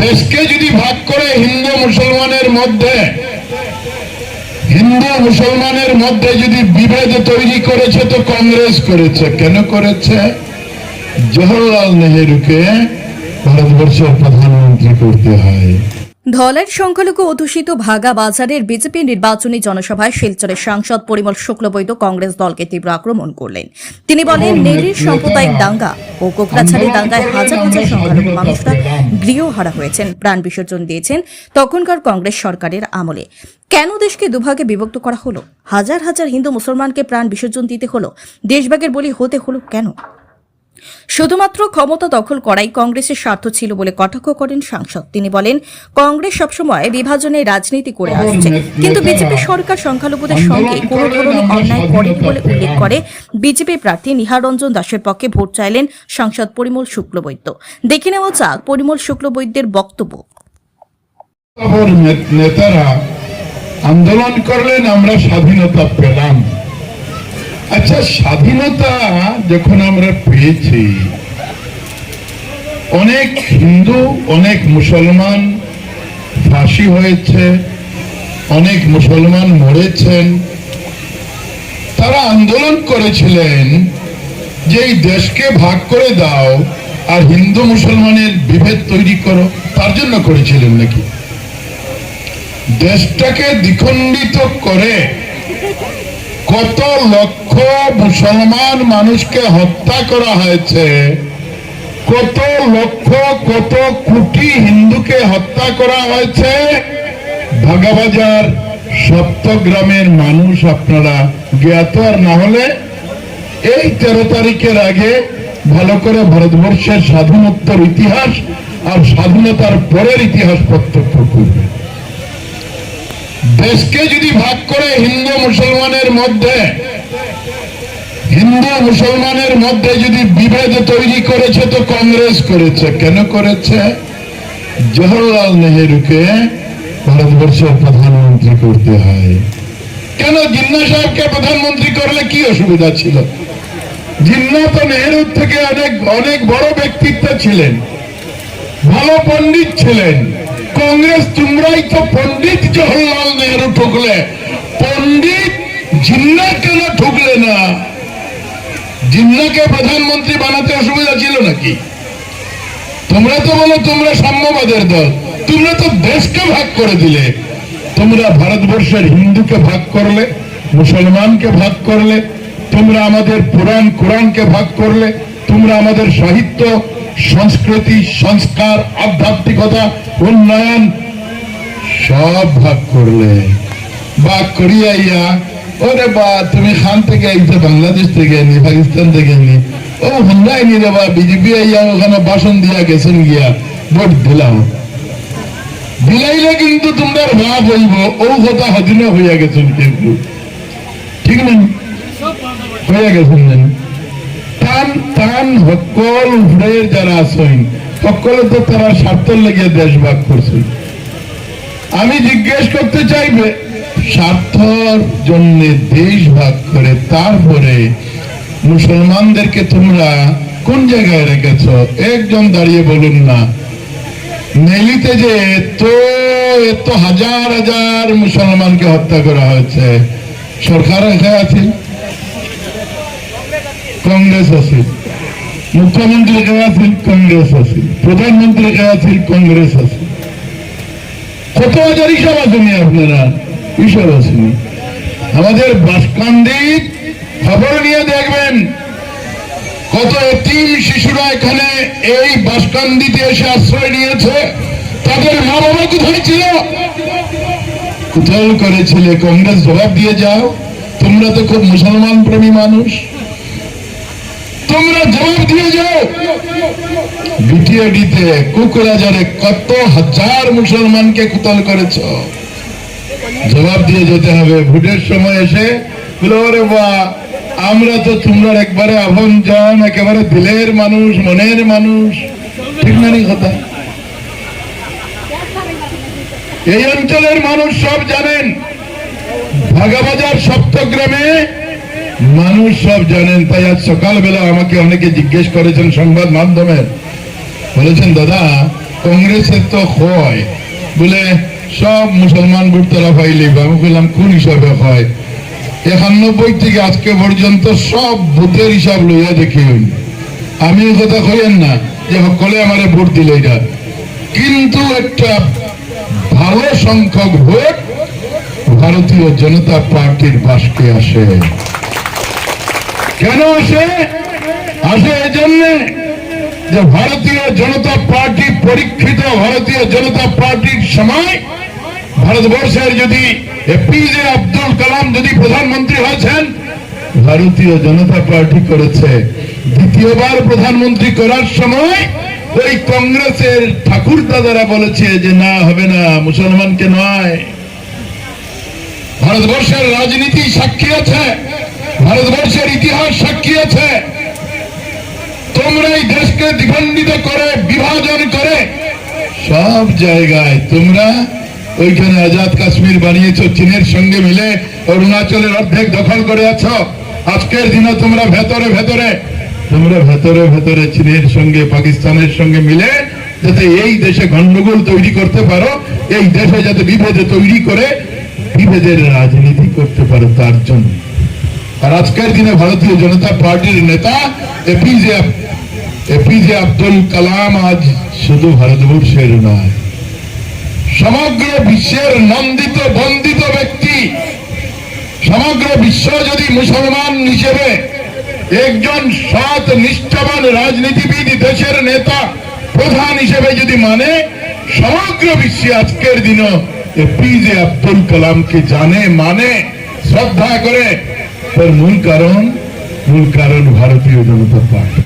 দেশকে যদি ভাগ করে হিন্দু মুসলমানের মধ্যে, হিন্দু মুসলমানের মধ্যে যদি বিভেদ তৈরি করেছে তো কংগ্রেস করেছে। কেন করেছে? জওহরলাল নেহরুকে ভারতবর্ষের প্রধানমন্ত্রী করতে হয়। ধলাইয়ের সংখ্যালঘু অধ্যুষিত ভাগা বাজারের বিজেপি নির্বাচনী জনসভায় শিলচরের সাংসদ পরিমল শুক্লবৈদ্য কংগ্রেস দলকে তীব্র আক্রমণ করলেন। তিনি বলেন নেরির সাম্প্রদায়িক দাঙ্গা ও কোকড়াছাড়ি দাঙ্গায় হাজার হাজার সংখ্যালঘু মানুষরা গৃহহারা হয়েছেন প্রাণ বিসর্জন দিয়েছেন তখনকার কংগ্রেস সরকারের আমলে। কেন দেশকে দুভাগে বিভক্ত করা হলো? হাজার হাজার হিন্দু মুসলমানকে প্রাণ বিসর্জন দিতে হলো? দেশভাগের বলি হতে হলো কেন? শুধুমাত্র ক্ষমতা দখল করাই কংগ্রেসের স্বার্থ ছিল বলে কটাক্ষ করেন সাংসদ। তিনি বলেন, কংগ্রেস সবসময় বিভাজনের রাজনীতি করে আসছে। কিন্তু বিজেপি সরকার সংখ্যালঘুদের সঙ্গে কোনো ধরনের অন্যায় করেনি বলে উল্লেখ করে বিজেপি প্রার্থী নিহারঞ্জন দাসের পক্ষে ভোট চাইলেন সাংসদ পরিমল শুক্লবৈদ্য। দেখে নেওয়া যাক পরিমল শুক্লবৈদ্যের বক্তব্য। নেতারা আন্দোলন করলেন, আমরা স্বাধীনতা পেলাম। আচ্ছা স্বাধীনতা যখন আমরা পেয়েছি, অনেক হিন্দু, অনেক মুসলমান ফাঁসি হয়েছে, অনেক মুসলমান মরেছেন। তারা আন্দোলন করেছিলেন যে এই দেশকে ভাগ করে দাও আর হিন্দু মুসলমানের বিভেদ তৈরি করো, তার জন্য করেছিলেন নাকি? দেশটাকে দ্বিখণ্ডিত করে কত লক্ষ মুসলমান মানুষকে হত্যা করা হয়েছে। কত লক্ষ, কত কোটি হিন্দুকে হত্যা করা হয়েছে। ভাগাবাজার সপ্তগ্রামের মানুষ আপনারা জ্ঞাত আর না হলে এই তেরো তারিখের আগে ভালো করে ভারতবর্ষের স্বাধীনোত্তর ইতিহাস আর স্বাধীনতার পরের ইতিহাস প্রত্যক্ষ করবে। দেশকে যদি ভাগ করে হিন্দু মুসলমানের মধ্যে হিন্দু মুসলমানের মধ্যে যদি বিভেদ তৈরি করেছে তো কংগ্রেস করেছে। কেন করেছে? জওহরলাল নেহেরুকে ভারতবর্ষের প্রধানমন্ত্রী করতে হয়। কেন জিন্না সাহেবকে প্রধানমন্ত্রী করলে কি অসুবিধা ছিল? জিন্না তো নেহেরুর থেকে অনেক অনেক বড় ব্যক্তিত্ব ছিলেন। ভালো পণ্ডিত ছিলেন। কংগ্রেস তোমরাই তো পণ্ডিত জওহরলাল নেহরু ঠুকলে। পণ্ডিত জিন্না কেন ঠুকলে না? জিন্নাকে প্রধানমন্ত্রী বানাতে অসুবিধা ছিল নাকি? তোমরা তো বলো, তোমরা সাম্যবাদের দল। তোমরা তো দেশকে ভাগ করে দিলে। তোমরা ভারতবর্ষের হিন্দুকে ভাগ করলে, মুসলমানকে ভাগ করলে, তোমরা আমাদের পুরাণ কোরআনকে ভাগ করলে, তোমরা আমাদের সাহিত্য, সংস্কৃতি, সংস্কার, আধ্যাত্মিকতা, উন্নয়ন সব ভাগ করলে। বা করিয়া ইয়া ওরে বা, তুমি খান থেকে বাংলাদেশ থেকে নি পাকিস্তান থেকে নি ও হন্ডাই নি রে বা, বিজেপি আইয়া ওখানে দিয়া গেছেন গিয়া, ভোট দিলাম। দিলাইলে কিন্তু ও কথা হইয়া গেছেন কিন্তু। ঠিক হইয়া গেছেন টান টান সকল যারা আছেন সকলে তো তারা স্বার্থের লেগে দেশ ভাগ করছে আমি জিজ্ঞেস করতে চাইবে স্বার্থর জন্য দেশ ভাগ করে তারপরে মুসলমানদেরকে তোমরা কোন জায়গায় রেখেছ? একজন দাঁড়িয়ে বলুন না। নেলিতে যে এত এত হাজার হাজার মুসলমানকে হত্যা করা হয়েছে, সরকার এখানে আছে কংগ্রেস আছে। মুখ্যমন্ত্রী এখানে আছে কংগ্রেস আছে। প্রধানমন্ত্রী এখানে আছে কংগ্রেস আছে। কত হাজার হিসাব আসেনি আপনারা। হিসাব আসেনি আমাদের বাসকান্দির খবর নিয়ে দেখবেন, কত শিশুরা এখানে এই বাসকান্দিতে এসে আশ্রয় নিয়েছে। তাদের মা বাবা কোথায় ছিল? কোথাও কংগ্রেস জবাব দিয়ে যাও। তোমরা তো খুব মুসলমান প্রেমী মানুষ। তোমরা জবাব দিয়ে যাও। কুকুরাজারে কত হাজার মুসলমানকে কুতল করেছ। জবাব দিয়ে যেতে হবে। ভোটের সময় এসে আমরা তো তোমরা একবারে আভন জন, একেবারে দিলের মানুষ, মনের মানুষ। ঠিক নানি কথা? এই অঞ্চলের মানুষ সব জানেন, ভাগাবাজার সপ্তগ্রামে মানুষ সব জানেন। তাই আজ সকালবেলা আমাকে অনেকে জিজ্ঞেস করেছেন সংবাদ মাধ্যমে। বলেছেন, দাদা, কংগ্রেসের তো হয় বলে সব মুসলমান পাইলে আমি হিসাবে হয়? থেকে আজকে পর্যন্ত সব ভোটের হিসাব লইয়া দেখি আমি কথা কইেন না যে সকলে আমারে ভোট দিলে এটা। কিন্তু একটা ভালো সংখ্যক ভোট ভারতীয় জনতা পার্টির বাসকে আসে। কেন আসে? আসে এই জন্যে যে ভারতীয় জনতা পার্টি পরীক্ষিত ভারতীয় জনতা পার্টির সময় ভারতবর্ষের যদি এপিজে আব্দুল কালাম যদি প্রধানমন্ত্রী হয়েছেন, ভারতীয় জনতা পার্টি করেছে। দ্বিতীয়বার প্রধানমন্ত্রী করার সময় ওই কংগ্রেসের ঠাকুর দাদারা বলেছে যে না, হবে না, মুসলমানকে নয়। ভারতবর্ষের রাজনীতি সাক্ষী আছে, ভারতবর্ষের ইতিহাস সাক্ষী আছে। তোমরা এই দেশকে দ্বিখণ্ডিত করে, বিভাজন করে, সব জায়গায় তোমরা ওইখানে আজাদ কাশ্মীর বানিয়েছো, চীনের সঙ্গে মিলে অরুণাচলের অর্ধেক দখল করে আছো আজকের দিনে তোমরা ভেতরে ভেতরে, তোমরা ভেতরে ভেতরে চীনের সঙ্গে, পাকিস্তানের সঙ্গে মিলে যাতে এই দেশে গন্ডগোল তৈরি করতে পারো, এই দেশে যাতে বিভেদে তৈরি করে বিভেদের রাজনীতি করতে পারো তার জন্য। আর আজকের দিনে ভারতীয় জনতা পার্টির নেতা এপিজে এপিজে আব্দুল কালাম আজ শুধু ভারতবর্ষের নয়। সমগ্র বিশ্বের নন্দিত, বন্দিত ব্যক্তি, সমগ্র বিশ্ব যদি মুসলমান হিসেবে একজন সৎ, নিষ্ঠাবান রাজনীতিবিদ, দেশের নেতা, প্রধান হিসেবে যদি মানে সমগ্র বিশ্বে আজকের দিনও এপিজে আব্দুল কালামকে জানে মানে শ্রদ্ধা করে, তার মূল কারণ মূল কারণ ভারতীয় জনতা পার্টি।